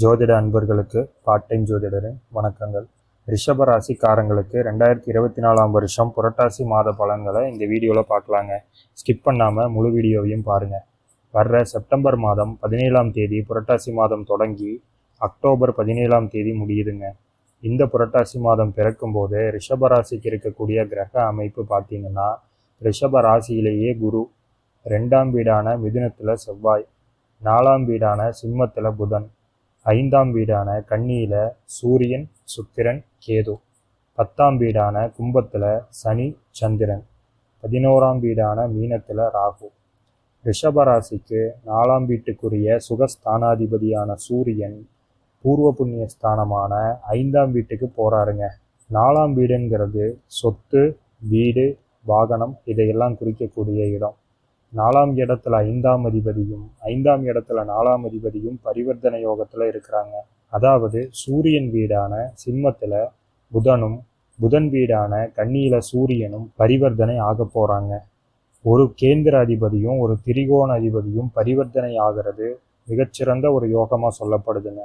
ஜோதிட அன்பர்களுக்கு part time ஜோதிடரின் வணக்கங்கள். ரிஷப ராசிக்காரங்களுக்கு ரெண்டாயிரத்தி இருபத்தி நாலாம் வருஷம் புரட்டாசி மாத பலன்களை இந்த வீடியோவில் பார்க்கலாங்க. ஸ்கிப் பண்ணாமல் முழு வீடியோவையும் பாருங்கள் வர்ற செப்டம்பர் மாதம் பதினேழாம் தேதி புரட்டாசி மாதம் தொடங்கி அக்டோபர் பதினேழாம் தேதி முடியுதுங்க. இந்த புரட்டாசி மாதம் பிறக்கும்போது ரிஷப ராசிக்கு இருக்கக்கூடிய கிரக அமைப்பு பார்த்தீங்கன்னா ரிஷப ராசியிலேயே குரு ரெண்டாம் வீடான மிதுனத்தில் செவ்வாய் நாலாம் வீடான சிம்மத்தில் புதன். ஐந்தாம் வீடான கண்ணியில் சூரியன் சுக்கிரன் கேது. பத்தாம் வீடான கும்பத்தில் சனி சந்திரன். பதினோராம் வீடான மீனத்தில் ராகு. ரிஷபராசிக்கு நாலாம் வீட்டுக்குரிய சுகஸ்தானாதிபதியான சூரியன் பூர்வ புண்ணிய ஸ்தானமான ஐந்தாம் வீட்டுக்கு போகிறாருங்க நாலாம் வீடுங்கிறது சொத்து வீடு வாகனம் இதையெல்லாம் குறிக்கக்கூடிய இடம். நாலாம் இடத்துல ஐந்தாம் அதிபதியும் ஐந்தாம் இடத்துல நாலாம் அதிபதியும் பரிவர்த்தனை யோகத்தில் இருக்கிறாங்க. அதாவது சூரியன் வீடான சிம்மத்தில் புதனும் புதன் வீடான கன்னியில சூரியனும் பரிவர்த்தனை ஆக போகிறாங்க ஒரு கேந்திர அதிபதியும் ஒரு திரிகோண அதிபதியும் பரிவர்த்தனை ஆகிறது. மிகச்சிறந்த ஒரு யோகமாக சொல்லப்படுதுங்க.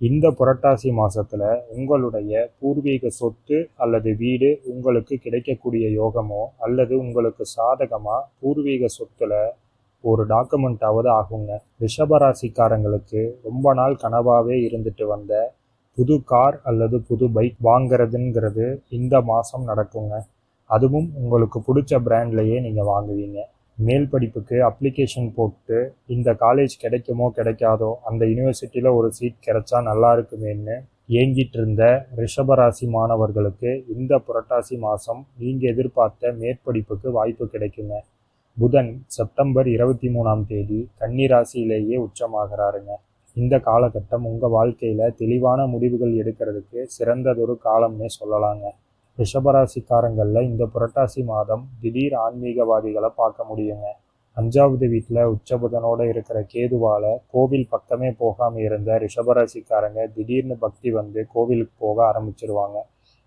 இந்த புரட்டாசி மாதத்தில் உங்களுடைய பூர்வீக சொத்து அல்லது வீடு உங்களுக்கு கிடைக்கக்கூடிய யோகமோ அல்லது உங்களுக்கு சாதகமாக பூர்வீக சொத்துல ஒரு டாக்குமெண்ட்டாவது ஆகுங்க. ரிஷபராசிக்காரங்களுக்கு ரொம்ப நாள் கனவாகவே இருந்துட்டு வந்த புது கார் அல்லது புது பைக் வாங்குறதுங்கிறது இந்த மாதம் நடக்குங்க. அதுவும் உங்களுக்கு பிடிச்ச பிராண்ட்லேயே நீங்கள் வாங்குவீங்க. மேல் படிப்புக்கு அப்ளிகேஷன் போட்டு இந்த காலேஜ் கிடைக்குமோ கிடைக்காதோ அந்த யூனிவர்சிட்டியில் ஒரு சீட் கிடைச்சா நல்லா இருக்குமேன்னு ஏங்கிட்டு இருந்த ரிஷபராசி மாணவர்களுக்கு இந்த புரட்டாசி மாதம் நீங்கள் எதிர்பார்த்த மேற்படிப்புக்கு வாய்ப்பு கிடைக்குங்க. புதன் செப்டம்பர் இருபத்தி மூணாம் தேதி கன்னிராசியிலேயே உச்சமாகிறாருங்க. இந்த காலகட்டம் உங்கள் வாழ்க்கையில் தெளிவான முடிவுகள் எடுக்கிறதுக்கு சிறந்ததொரு காலம்னே சொல்லலாங்க. ரிஷபராசிக்காரங்களில் இந்த புரட்டாசி மாதம் திடீர் ஆன்மீகவாதிகளை பார்க்க முடியுங்க. அஞ்சாவது வீட்டில் உச்சபுதனோட இருக்கிற கேதுவால் கோவில் பக்கமே போகாமல் இருந்த ரிஷபராசிக்காரங்க திடீர்னு பக்தி வந்து கோவிலுக்கு போக ஆரம்பிச்சிருவாங்க.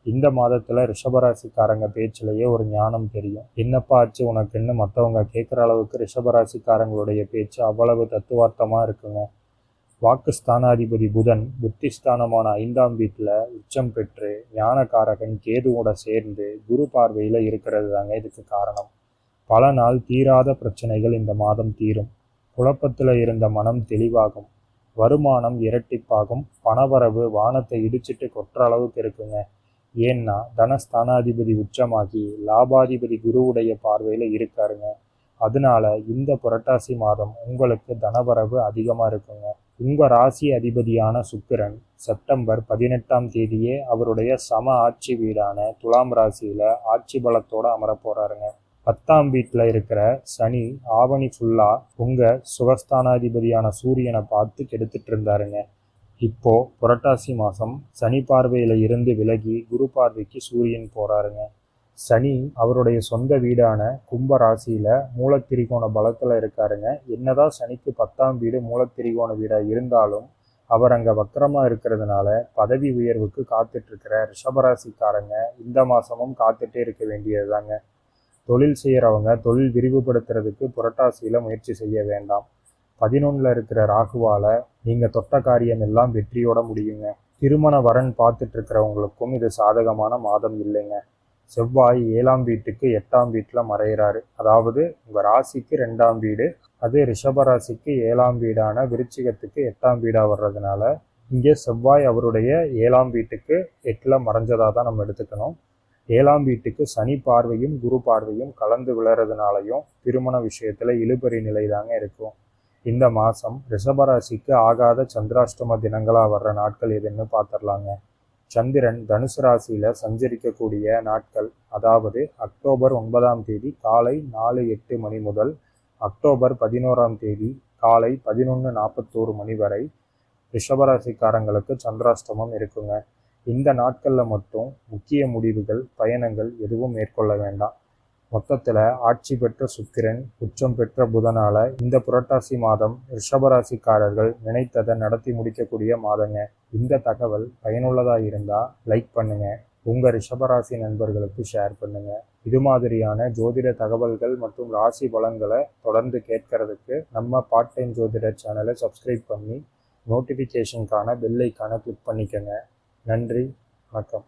இந்த மாதத்தில் ரிஷபராசிக்காரங்க பேச்சிலேயே ஒரு ஞானம் தெரியும். என்னப்பா ஆச்சு? உனக்குன்னு மற்றவங்க கேட்குற அளவுக்கு ரிஷபராசிக்காரங்களுடைய பேச்சு அவ்வளவு தத்துவார்த்தமாக இருக்குங்க. வாக்குஸ்தானாதிபதி புதன் புத்திஸ்தானமான ஐந்தாம் வீட்டில் உச்சம் பெற்று ஞானகாரகன் கேதுவோட சேர்ந்து குரு பார்வையில் இருக்கிறது தாங்க இதுக்கு காரணம். பல நாள் தீராத பிரச்சனைகள் இந்த மாதம் தீரும். குழப்பத்தில் இருந்த மனம் தெளிவாகும். வருமானம் இரட்டிப்பாகும். பணவரவு வானத்தை இடிச்சிட்டு கொற்ற அளவுக்கு இருக்குங்க. ஏன்னா தனஸ்தானாதிபதி உச்சமாகி லாபாதிபதி குருவுடைய பார்வையில் இருக்காருங்க. அதனால இந்த புரட்டாசி மாதம் உங்களுக்கு தனவரவு அதிகமாக இருக்குங்க. உங்கள் ராசி அதிபதியான சுக்கிரன் செப்டம்பர் பதினெட்டாம் தேதியே அவருடைய சம ஆட்சி வீடான துலாம் ராசியில் ஆட்சி பலத்தோடு அமரப்போகிறாருங்க பத்தாம் வீட்டில் இருக்கிற சனி ஆவணி ஃபுல்லாக உங்கள் சுகஸ்தானாதிபதியான சூரியனை பார்த்து கெடுத்துட்டு இருந்தாருங்க. இப்போ புரட்டாசி மாதம் சனி பார்வையில் இருந்து விலகி குரு பார்வைக்கு சூரியன் போகிறாருங்க சனி அவருடைய சொந்த வீடான கும்ப ராசியில் மூலத்திரிகோண பலத்தில் இருக்காருங்க. என்னதான் சனிக்கு பத்தாம் வீடு மூலத்திரிகோண வீடாக இருந்தாலும் அவர் அங்கே வக்கரமாக இருக்கிறதுனால பதவி உயர்வுக்கு காத்துட்ருக்கிற ரிஷபராசிக்காரங்க இந்த மாதமும் காத்துட்டே இருக்க வேண்டியது தாங்க தொழில் செய்கிறவங்க தொழில் விரிவுபடுத்துறதுக்கு புரட்டாசியில் முயற்சி செய்ய வேண்டாம். பதினொன்றில் இருக்கிற ராகுவால் நீங்கள் தொட்ட காரியம் எல்லாம் வெற்றியோட முடியுங்க. திருமண வரன் பார்த்துட்ருக்கிறவங்களுக்கும் இது சாதகமான மாதம் இல்லைங்க. செவ்வாய் ஏழாம் வீட்டுக்கு எட்டாம் வீட்டில் மறையிறாரு. அதாவது உங்கள் ராசிக்கு ரெண்டாம் வீடு அதே ரிஷப ராசிக்கு ஏழாம் வீடான விருச்சிகத்துக்கு எட்டாம் வீடாக வர்றதுனால இங்கே செவ்வாய் அவருடைய ஏழாம் வீட்டுக்கு எட்டில் மறைஞ்சதாக தான் நம்ம எடுத்துக்கணும். ஏழாம் வீட்டுக்கு சனி பார்வையும் குரு பார்வையும் கலந்து விழறதுனாலையும் திருமண விஷயத்தில் இழுபறி நிலை தாங்க இருக்கும். இந்த மாதம் ரிஷபராசிக்கு ஆகாத சந்திராஷ்டம தினங்களாக வர்ற நாட்கள் எதுன்னு பார்த்துடலாங்க சந்திரன் தனுசு ராசியில் சஞ்சரிக்கக்கூடிய நாட்கள் அதாவது அக்டோபர் ஒன்பதாம் தேதி காலை நாலு எட்டு மணி முதல் அக்டோபர் பதினோராம் தேதி காலை பதினொன்று நாற்பத்தோரு மணி வரை ரிஷபராசிக்காரங்களுக்கு சந்திராஷ்டமம் இருக்குங்க. இந்த நாட்களில் மட்டும் முக்கிய முடிவுகள் பயணங்கள் எதுவும் மேற்கொள்ள வேண்டாம். மொத்தத்தில் ஆட்சி பெற்ற சுக்கிரன் உச்சம் பெற்ற புதனால இந்த புரட்டாசி மாதம் ரிஷபராசிக்காரர்கள் நினைத்ததை நடத்தி முடிக்கக்கூடிய மாதங்க. இந்த தகவல் பயனுள்ளதாக இருந்தால் லைக் பண்ணுங்க. உங்கள் ரிஷபராசி நண்பர்களுக்கு ஷேர் பண்ணுங்க. இது மாதிரியான ஜோதிட தகவல்கள் மற்றும் ராசி பலன்களை தொடர்ந்து கேட்கறதுக்கு நம்ம பார்ட் டைம் ஜோதிட சேனலை சப்ஸ்கிரைப் பண்ணி நோட்டிஃபிகேஷனுக்கான பெல்லைக்கான கிளிக் பண்ணிக்கோங்க. நன்றி வணக்கம்.